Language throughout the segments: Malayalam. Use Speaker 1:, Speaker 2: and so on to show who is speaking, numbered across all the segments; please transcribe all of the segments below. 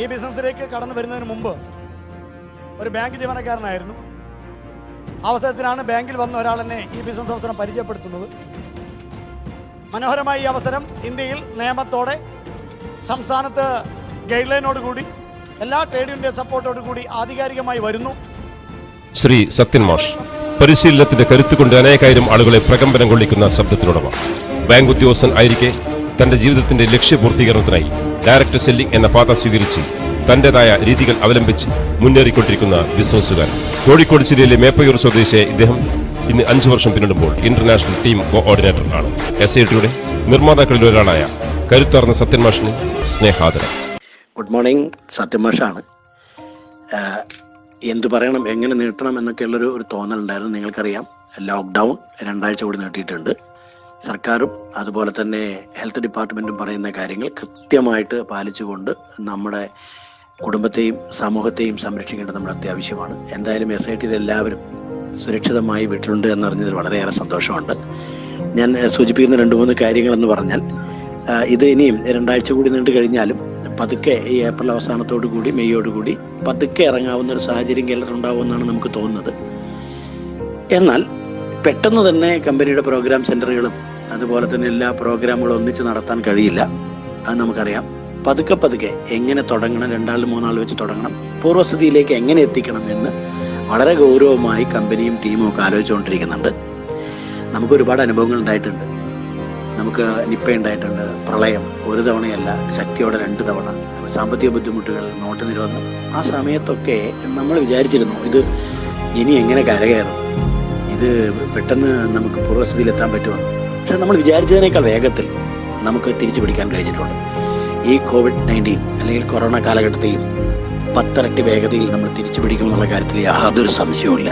Speaker 1: ഈ ബിസിനസ്സിലേക്ക് കടന്നു വരുന്നതിന് മുമ്പ് ഒരു ബാങ്ക് ജീവനക്കാരനായിരുന്നു. അവസരത്തിലാണ് ബാങ്കിൽ വന്ന ഒരാൾ എന്നെ ഈ ബിസിനസ് അവസരം പരിചയപ്പെടുത്തുന്നത്. മനോഹരമായ ഈ അവസരം ഇന്ത്യയിൽ നിയമത്തോടെ സംസ്ഥാനത്ത് ഗൈഡ് ലൈനോട് കൂടി എല്ലാ ട്രേഡ് യൂണിയൻ സപ്പോർട്ടോട് കൂടി ആധികാരികമായി വരുന്നു.
Speaker 2: ശ്രീ സത്യൻ മാഷ് പരിശീലനത്തിന്റെ കരുത്തുകൊണ്ട് അനേകായിരം ആളുകളെ പ്രകമ്പനം കൊള്ളിക്കുന്ന ശബ്ദത്തിനുടമ. ബാങ്ക് ഉദ്യോഗസ്ഥൻ ആയിരിക്കെ തന്റെ ജീവിതത്തിന്റെ ലക്ഷ്യപൂർത്തീകരണത്തിനായി ഡയറക്ടർ സെല്ലിംഗ് എന്ന പാത സ്വീകരിച്ച് തന്റേതായ രീതികൾ അവലംബിച്ച് മുന്നേറിക്കൊണ്ടിരിക്കുന്ന ബിസിനസ്സുകാരൻ കോഴിക്കോട് ജില്ലയിലെ മേപ്പയൂർ സ്വദേശിയായ ഇദ്ദേഹം ഇന്ന് അഞ്ചു വർഷം പിന്നിടുമ്പോൾ ഇന്റർനാഷണൽ ടീം കോഓർഡിനേറ്റർ ആണ് എസ് ഐ ടിയുടെ നിർമ്മാതാക്കളിൽ ഒരാളായ കരുത്താർന്ന സത്യൻ മാഷിന് സ്നേഹാദരം
Speaker 3: ഗുഡ് മോർണിംഗ് സത്യമാഷാണ് എന്തു പറയണം എങ്ങനെ നീട്ടണം എന്നൊക്കെയുള്ളൊരു ഒരു തോന്നലുണ്ടായിരുന്നു നിങ്ങൾക്കറിയാം. ലോക്ക്ഡൗൺ രണ്ടാഴ്ച കൂടി നീട്ടിയിട്ടുണ്ട്. സർക്കാരും അതുപോലെ തന്നെ ഹെൽത്ത് ഡിപ്പാർട്ട്മെന്റും പറയുന്ന കാര്യങ്ങൾ കൃത്യമായിട്ട് പാലിച്ചുകൊണ്ട് നമ്മുടെ കുടുംബത്തെയും സമൂഹത്തെയും സംരക്ഷിക്കേണ്ടത് നമ്മുടെ അത്യാവശ്യമാണ്. എന്തായാലും എസ് ഐ ടിയിൽ എല്ലാവരും സുരക്ഷിതമായി വീട്ടിലുണ്ട് എന്നറിഞ്ഞതിൽ വളരെയേറെ സന്തോഷമുണ്ട്. ഞാൻ സൂചിപ്പിക്കുന്ന രണ്ട് മൂന്ന് കാര്യങ്ങളെന്ന് പറഞ്ഞാൽ ഇത് ഇനിയും രണ്ടാഴ്ച കൂടി നീണ്ടു കഴിഞ്ഞാലും പതുക്കെ ഈ ഏപ്രിൽ അവസാനത്തോടു കൂടി മെയ്യോട് കൂടി പതുക്കെ ഇറങ്ങാവുന്ന ഒരു സാഹചര്യം കേരളത്തിൽ ഉണ്ടാവുമെന്നാണ് നമുക്ക് തോന്നുന്നത്. എന്നാൽ പെട്ടെന്ന് തന്നെ കമ്പനിയുടെ പ്രോഗ്രാം സെന്ററുകളും അതുപോലെ തന്നെ എല്ലാ പ്രോഗ്രാമുകളും ഒന്നിച്ച് നടത്താൻ കഴിയില്ല. അത് നമുക്കറിയാം. പതുക്കെ പതുക്കെ എങ്ങനെ തുടങ്ങണം രണ്ടാൾ മൂന്നാൾ വെച്ച് തുടങ്ങണം പൂർവസ്ഥിതിയിലേക്ക് എങ്ങനെ എത്തിക്കണം എന്ന് വളരെ ഗൗരവമായി കമ്പനിയും ടീമും ഒക്കെ ആലോചിച്ചുകൊണ്ടിരിക്കുന്നുണ്ട്. നമുക്ക് ഒരുപാട് അനുഭവങ്ങൾ ഉണ്ടായിട്ടുണ്ട്. നമുക്ക് നിപ്പ ഉണ്ടായിട്ടുണ്ട്. പ്രളയം ഒരു തവണയല്ല ശക്തിയോടെ രണ്ട് തവണ. സാമ്പത്തിക ബുദ്ധിമുട്ടുകൾ നോട്ട് നിരോധനം. ആ സമയത്തൊക്കെ നമ്മൾ വിചാരിച്ചിരുന്നു ഇത് ഇനി എങ്ങനെ കരകയറും? ഇത് പെട്ടെന്ന് നമുക്ക് പൂർവസ്ഥിതിയിലെത്താൻ പറ്റുമെന്ന് പക്ഷെ നമ്മൾ വിചാരിച്ചതിനേക്കാൾ വേഗത്തിൽ നമുക്ക് തിരിച്ചു പിടിക്കാൻ കഴിഞ്ഞിട്ടുണ്ട്. ഈ കോവിഡ് നയന്റീൻ അല്ലെങ്കിൽ കൊറോണ കാലഘട്ടത്തെയും പത്തരട്ടി വേഗതയിൽ നമ്മൾ തിരിച്ചു പിടിക്കുമെന്നുള്ള കാര്യത്തിൽ യാതൊരു സംശയവുമില്ല.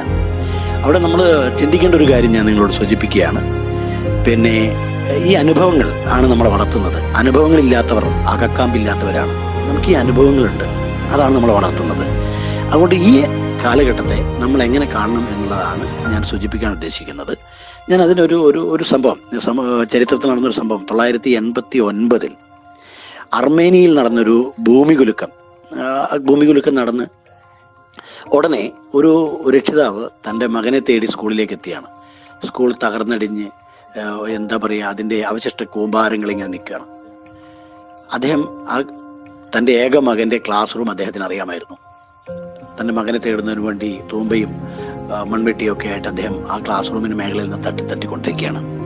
Speaker 3: അവിടെ നമ്മൾ ചിന്തിക്കേണ്ട ഒരു കാര്യം ഞാൻ നിങ്ങളോട് സൂചിപ്പിക്കുകയാണ്. പിന്നെ ഈ അനുഭവങ്ങൾ ആണ് നമ്മളെ വളർത്തുന്നത്. അനുഭവങ്ങളില്ലാത്തവർ അകക്കാമ്പില്ലാത്തവരാണ്. നമുക്ക് ഈ അനുഭവങ്ങളുണ്ട്. അതാണ് നമ്മളെ വളർത്തുന്നത്. അതുകൊണ്ട് ഈ കാലഘട്ടത്തെ നമ്മൾ എങ്ങനെ കാണണം എന്നുള്ളതാണ് ഞാൻ സൂചിപ്പിക്കാൻ ഉദ്ദേശിക്കുന്നത്. ഞാൻ അതിനൊരു ഒരു ഒരു സംഭവം ചരിത്രത്തിൽ നടന്നൊരു സംഭവം തൊള്ളായിരത്തി എൺപത്തി ഒൻപതിൽ അർമേനിയയിൽ നടന്നൊരു ഭൂമികുലുക്കം ഭൂമികുലുക്കം നടന്ന് ഉടനെ ഒരു രക്ഷിതാവ് തന്റെ മകനെ തേടി സ്കൂളിലേക്ക് എത്തിയാണ്. സ്കൂൾ തകർന്നടിഞ്ഞ് എന്താ പറയുക അതിന്റെ അവശിഷ്ട കൂമ്പാരങ്ങൾ ഇങ്ങനെ നിൽക്കുകയാണ്. അദ്ദേഹം ആ തന്റെ ഏക മകന്റെ ക്ലാസ് റൂം അദ്ദേഹത്തിന് അറിയാമായിരുന്നു. തന്റെ മകനെ തേടുന്നതിന് വേണ്ടി തൂമ്പയും ആ, മൺവെട്ടിയും ഒക്കെ ആയിട്ട് അദ്ദേഹം ആ ക്ലാസ് റൂമിന് മേഖലയിൽ നിന്ന് തട്ടി തട്ടിക്കൊണ്ടിരിക്കുകയാണ്.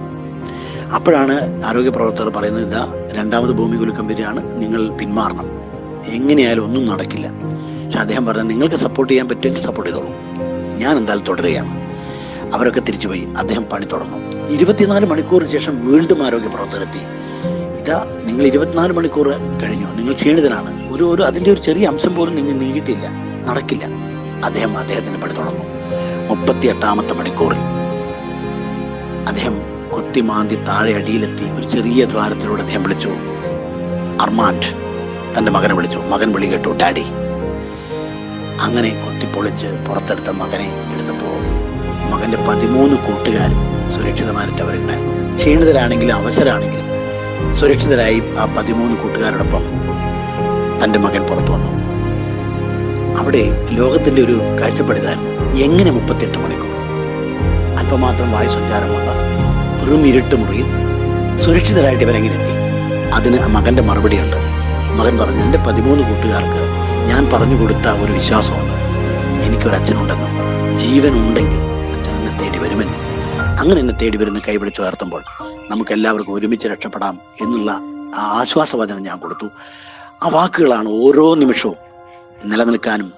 Speaker 3: അപ്പോഴാണ് ആരോഗ്യ പ്രവർത്തകർ പറയുന്നത് ഇതാ രണ്ടാമത് ഭൂമി കുലുക്കം വരികയാണ് നിങ്ങൾ പിന്മാറണം. എങ്ങനെയായാലും ഒന്നും നടക്കില്ല. പക്ഷെ അദ്ദേഹം പറഞ്ഞു നിങ്ങൾക്ക് സപ്പോർട്ട് ചെയ്യാൻ പറ്റുമെങ്കിൽ സപ്പോർട്ട് ചെയ്തോളൂ. ഞാൻ എന്തായാലും തുടരുകയാണ്. അവരൊക്കെ തിരിച്ചുപോയി. അദ്ദേഹം പണി തുടർന്നു. ഇരുപത്തിനാല് മണിക്കൂറിന് ശേഷം വീണ്ടും ആരോഗ്യ പ്രവർത്തകരെത്തി. ഇതാ നിങ്ങൾ ഇരുപത്തിനാല് മണിക്കൂർ കഴിഞ്ഞു. നിങ്ങൾ ക്ഷീണിതനാണ്. ഒരു ഒരു അതിന്റെ ഒരു ചെറിയ അംശം പോലും നിങ്ങൾ നീങ്ങിയിട്ടില്ല. നടക്കില്ല. അദ്ദേഹം അദ്ദേഹത്തിന് പണി തുടങ്ങും മുപ്പത്തി എട്ടാമത്തെ മണിക്കൂറിൽ അദ്ദേഹം കൊത്തിമാന്തി താഴെ അടിയിലെത്തി ഒരു ചെറിയ ദ്വാരത്തിലൂടെ അദ്ദേഹം വിളിച്ചു. അർമാൻഡ് തന്റെ മകനെ വിളിച്ചു. മകൻ വിളി കേട്ടു ഡാഡി. അങ്ങനെ കൊത്തിപ്പൊളിച്ച് പുറത്തെടുത്ത മകനെ എടുത്തപ്പോൾ മകന്റെ പതിമൂന്ന് കൂട്ടുകാരും സുരക്ഷിതമായിട്ട് അവരുണ്ടായിരുന്നു. ക്ഷീണിതരാണെങ്കിലും അവസരാണെങ്കിലും സുരക്ഷിതരായി ആ പതിമൂന്ന് കൂട്ടുകാരോടൊപ്പം തന്റെ മകൻ പുറത്തു വന്നു. അവിടെ ലോകത്തിന്റെ ഒരു കാഴ്ചപ്പാടിതായിരുന്നു എങ്ങനെ മുപ്പത്തിയെട്ട് മണിക്കൂർ? അല്പമാത്രം വായു സഞ്ചാരമുള്ള വെറും ഇരുട്ട് മുറിയിൽ സുരക്ഷിതരായിട്ട് ഇവരെങ്ങനെ എത്തി? അതിന് മകന്റെ മറുപടിയുണ്ട്. മകൻ പറഞ്ഞു എന്റെ പതിമൂന്ന് കൂട്ടുകാർക്ക് ഞാൻ പറഞ്ഞു കൊടുത്ത ഒരു വിശ്വാസമുണ്ട്. എനിക്കൊരു അച്ഛനുണ്ടെന്നും ജീവൻ ഉണ്ടെങ്കിൽ അച്ഛൻ എന്നെ തേടി വരുമെന്നും. അങ്ങനെ എന്നെ തേടി വരുന്ന കൈപിടിച്ച് ഉയർത്തുമ്പോൾ നമുക്ക് എല്ലാവർക്കും ഒരുമിച്ച് രക്ഷപ്പെടാം എന്നുള്ള ആശ്വാസവചനം ഞാൻ കൊടുത്തു. ആ വാക്കുകളാണ് ഓരോ നിമിഷവും നിലനിൽക്കാനും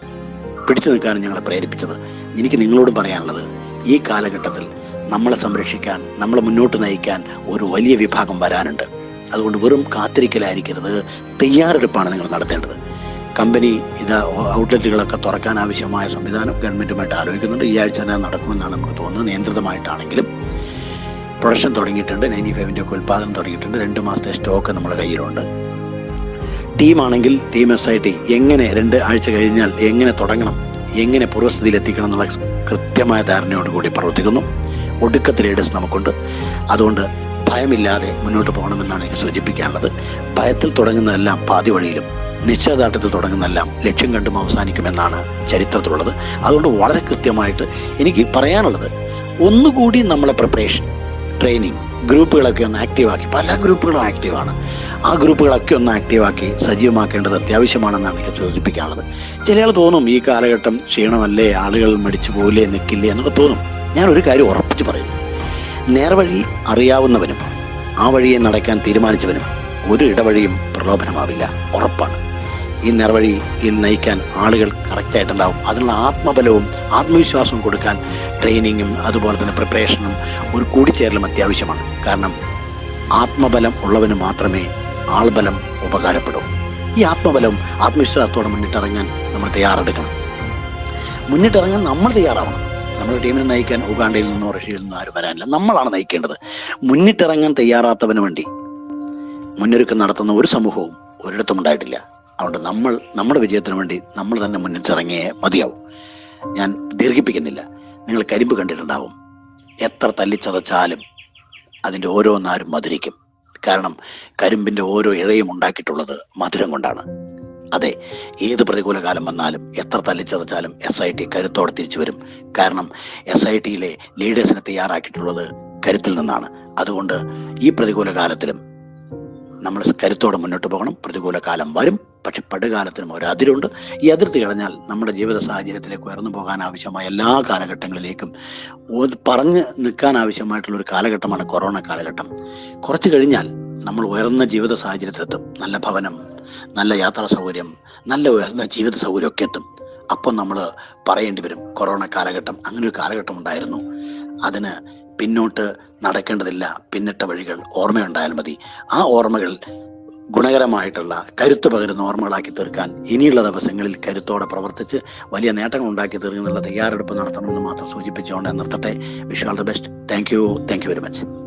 Speaker 3: പിടിച്ചു നിൽക്കാനും ഞങ്ങളെ പ്രേരിപ്പിച്ചത്. എനിക്ക് നിങ്ങളോടും പറയാനുള്ളത് ഈ കാലഘട്ടത്തിൽ നമ്മളെ സംരക്ഷിക്കാൻ നമ്മളെ മുന്നോട്ട് നയിക്കാൻ ഒരു വലിയ വിഭാഗം വരാനുണ്ട്. അതുകൊണ്ട് വെറും കാത്തിരിക്കലായിരിക്കരുത്. തയ്യാറെടുപ്പാണ് നിങ്ങൾ നടത്തേണ്ടത്. കമ്പനി ഇത് ഔട്ട്ലെറ്റുകളൊക്കെ തുറക്കാൻ ആവശ്യമായ സംവിധാനം ഗവൺമെന്റുമായിട്ട് ആലോചിക്കുന്നുണ്ട്. ഈ ആഴ്ച തന്നെ നടക്കുമെന്നാണ് നമുക്ക് തോന്നുന്നത്. നിയന്ത്രിതമായിട്ടാണെങ്കിലും പ്രൊഡക്ഷൻ തുടങ്ങിയിട്ടുണ്ട്. നയന്റി ഫൈവിന്റെ ഒക്കെ ഉൽപ്പാദനം തുടങ്ങിയിട്ടുണ്ട്. രണ്ട് മാസത്തെ സ്റ്റോക്ക് നമ്മുടെ കയ്യിലുണ്ട്. ടീമാണെങ്കിൽ ടീം എസ് ഐ ടി എങ്ങനെ രണ്ട് ആഴ്ച കഴിഞ്ഞാൽ എങ്ങനെ തുടങ്ങണം എങ്ങനെ പൂർവസ്ഥിതിയിൽ എത്തിക്കണം എന്നുള്ള കൃത്യമായ ധാരണയോടുകൂടി പ്രവർത്തിക്കുന്നു. ഒടുക്കത്തെ ലീഡേഴ്സ് നമുക്കുണ്ട്. അതുകൊണ്ട് ഭയമില്ലാതെ മുന്നോട്ട് പോകണമെന്നാണ് എനിക്ക് സൂചിപ്പിക്കാനുള്ളത്. ഭയത്തിൽ തുടങ്ങുന്നതെല്ലാം പാതി വഴിയിലും നിശ്ചയദാർഢ്യത്തിൽ തുടങ്ങുന്നതെല്ലാം ലക്ഷ്യം കണ്ടും അവസാനിക്കുമെന്നാണ് ചരിത്രത്തിലുള്ളത്. അതുകൊണ്ട് വളരെ കൃത്യമായിട്ട് എനിക്ക് പറയാനുള്ളത് ഒന്നുകൂടി നമ്മളെ പ്രിപ്പറേഷൻ ട്രെയിനിങ് ഗ്രൂപ്പുകളൊക്കെ ഒന്ന് ആക്റ്റീവാക്കി. പല ഗ്രൂപ്പുകളും ആക്റ്റീവാണ്. ആ ഗ്രൂപ്പുകളൊക്കെ ഒന്ന് ആക്റ്റീവാക്കി സജീവമാക്കേണ്ടത് അത്യാവശ്യമാണെന്നാണ് എനിക്ക് സൂചിപ്പിക്കാനുള്ളത്. ചില ആൾ തോന്നും ഈ കാലഘട്ടം ക്ഷീണമല്ലേ ആളുകൾ മടിച്ചു പോകില്ലേ നിൽക്കില്ലേ എന്നൊക്കെ തോന്നും. ഞാൻ ഒരു കാര്യം ഉറപ്പിച്ച് പറയുന്നു. നേർവഴി അറിയാവുന്നവനും ആ വഴിയെ നടക്കാൻ തീരുമാനിച്ചവനും ഒരു ഇടവഴിയും പ്രലോഭനമാവില്ല. ഉറപ്പാണ്. ഈ നേർവഴിയിൽ നയിക്കാൻ ആളുകൾ കറക്റ്റായിട്ടുണ്ടാവും അതിനുള്ള ആത്മബലവും ആത്മവിശ്വാസവും കൊടുക്കാൻ ട്രെയിനിങ്ങും അതുപോലെ തന്നെ പ്രിപ്പറേഷനും ഒരു കൂടിച്ചേരലും അത്യാവശ്യമാണ്. കാരണം ആത്മബലം ഉള്ളവന് മാത്രമേ ആൾബലം ഉപകാരപ്പെടൂ. ഈ ആത്മബലം ആത്മവിശ്വാസത്തോടെ മുന്നിട്ടിറങ്ങാൻ നമ്മൾ തയ്യാറെടുക്കണം. മുന്നിട്ടിറങ്ങാൻ നമ്മൾ തയ്യാറാവണം. നമ്മുടെ ടീമിനെ നയിക്കാൻ ഉഗാണ്ടയിൽ നിന്നോ റഷ്യയിൽ നിന്നോ ആരും വരാനില്ല. നമ്മളാണ് നയിക്കേണ്ടത്. മുന്നിട്ടിറങ്ങാൻ തയ്യാറാത്തവന് വേണ്ടി മുന്നൊരുക്കം നടത്തുന്ന ഒരു സമൂഹവും ഒരിടത്തും ഉണ്ടായിട്ടില്ല. അതുകൊണ്ട് നമ്മൾ നമ്മുടെ വിജയത്തിന് വേണ്ടി നമ്മൾ തന്നെ മുന്നിട്ടിറങ്ങിയേ മതിയാവും. ഞാൻ ദീർഘിപ്പിക്കുന്നില്ല. നിങ്ങൾ കരിമ്പ് കണ്ടിട്ടുണ്ടാവും. എത്ര തല്ലിച്ചതച്ചാലും അതിന്റെ ഓരോന്നാരും മധുരിക്കും. കാരണം കരിമ്പിന്റെ ഓരോ ഇഴയും ഉണ്ടാക്കിയിട്ടുള്ളത് മധുരം കൊണ്ടാണ്. അതെ ഏത് പ്രതികൂല കാലം വന്നാലും എത്ര തല്ലിച്ചതച്ചാലും എസ് ഐ ടി കരുത്തോടെ തിരിച്ചു വരും. കാരണം എസ് ഐ ടിയിലെ ലീഡേഴ്സിനെ തയ്യാറാക്കിയിട്ടുള്ളത് കരുത്തിൽ നിന്നാണ്. അതുകൊണ്ട് ഈ പ്രതികൂല കാലത്തിലും നമ്മൾ കരുത്തോടെ മുന്നോട്ട് പോകണം. പ്രതികൂല കാലം വരും. പക്ഷെ പടുകാലത്തിനും ഒരു അതിരുണ്ട്. ഈ അതിർത്തി കളഞ്ഞാൽ നമ്മുടെ ജീവിത സാഹചര്യത്തിലേക്ക് ഉയർന്നു പോകാൻ ആവശ്യമായ എല്ലാ കാലഘട്ടങ്ങളിലേക്കും പറഞ്ഞ് നിൽക്കാൻ ആവശ്യമായിട്ടുള്ള ഒരു കാലഘട്ടമാണ് കൊറോണ കാലഘട്ടം. കുറച്ച് കഴിഞ്ഞാൽ നമ്മൾ ഉയർന്ന ജീവിത സാഹചര്യത്തിലെത്തും. നല്ല ഭവനം നല്ല യാത്രാ സൗകര്യം നല്ല ഉയർന്ന ജീവിത സൗകര്യം ഒക്കെ എത്തും. അപ്പം നമ്മൾ പറയേണ്ടി വരും കൊറോണ കാലഘട്ടം അങ്ങനെ ഒരു കാലഘട്ടം ഉണ്ടായിരുന്നു. അതിന് പിന്നോട്ട് നടക്കേണ്ടതില്ല. പിന്നിട്ട വഴികൾ ഓർമ്മയുണ്ടായാൽ മതി. ആ ഓർമ്മകൾ ഗുണകരമായിട്ടുള്ള കരുത്ത് പകരുന്ന ഓർമ്മകളാക്കി തീർക്കാൻ ഇനിയുള്ള ദിവസങ്ങളിൽ കരുത്തോടെ പ്രവർത്തിച്ച് വലിയ നേട്ടങ്ങൾ ഉണ്ടാക്കി തീർക്കുന്നുള്ള തയ്യാറെടുപ്പ് നടത്തണമെന്ന് മാത്രം സൂചിപ്പിച്ചുകൊണ്ട് നിർത്തട്ടെ. Wish all the best thank you thank you very much